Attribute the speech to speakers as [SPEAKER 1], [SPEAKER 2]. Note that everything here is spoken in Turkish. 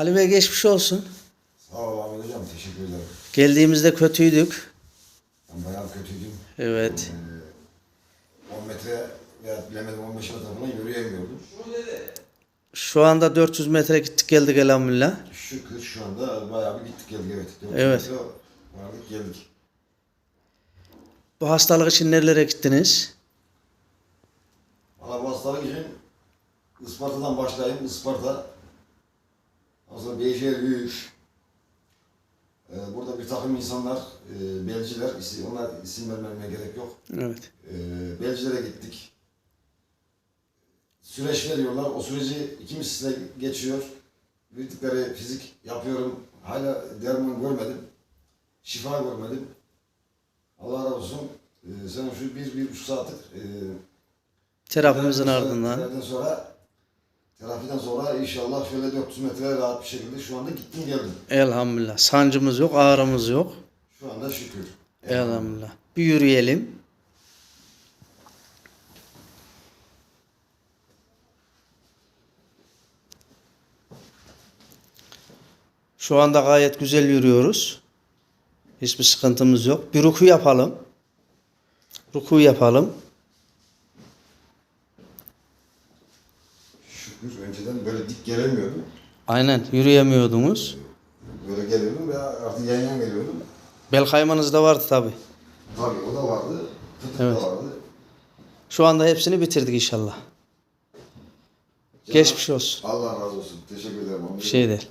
[SPEAKER 1] Ali Bey geçmiş olsun.
[SPEAKER 2] Sağ ol Ahmet Hocam, teşekkür ederim.
[SPEAKER 1] Geldiğimizde kötüydük.
[SPEAKER 2] Ben bayağı kötüydüm.
[SPEAKER 1] Evet.
[SPEAKER 2] Ee, 10 metre veya bilemedim 15 metre falan yürüyemiyordum.
[SPEAKER 1] Şu anda 400 metre gittik geldik elhamdülillah.
[SPEAKER 2] Şükür şu anda bayağı bir gittik geldik evet. 400
[SPEAKER 1] Evet.
[SPEAKER 2] metre vardık geldik.
[SPEAKER 1] Bu hastalık için nerelere gittiniz?
[SPEAKER 2] Valla bu hastalık için Isparta'dan başlayayım. Isparta. Büyük. Ee, burada bir takım insanlar, e, belciler, onlar isim vermeme gerek yok.
[SPEAKER 1] Evet.
[SPEAKER 2] Ee, Belcilere gittik. Süreç veriyorlar. O süreci ikincisine geçiyor. Verdikleri fizik yapıyorum. Hala derman görmedim. Şifa görmedim. Allah razı olsun. Ee, sen şu bir, bir buçuk saatlik e,
[SPEAKER 1] Terapimizin ardından.
[SPEAKER 2] sonra- sonra terapiden sonra inşallah şöyle 400 metre rahat bir şekilde şu anda gittim geldim.
[SPEAKER 1] Elhamdülillah. Sancımız yok, ağrımız yok.
[SPEAKER 2] Şu anda şükür.
[SPEAKER 1] Elhamdülillah. Bir yürüyelim. Şu anda gayet güzel yürüyoruz. Hiçbir sıkıntımız yok. Bir ruku yapalım. Ruku yapalım.
[SPEAKER 2] Şükür önceden böyle dik gelemiyordum.
[SPEAKER 1] Aynen yürüyemiyordunuz.
[SPEAKER 2] Böyle geliyordum ve artık yan yan geliyordum.
[SPEAKER 1] Bel kaymanız da vardı tabi.
[SPEAKER 2] Tabii o da vardı. Fıtık
[SPEAKER 1] Evet.
[SPEAKER 2] da vardı.
[SPEAKER 1] Şu anda hepsini bitirdik inşallah. Geçmiş olsun.
[SPEAKER 2] Allah razı olsun. Teşekkür ederim.
[SPEAKER 1] Bir şey değil.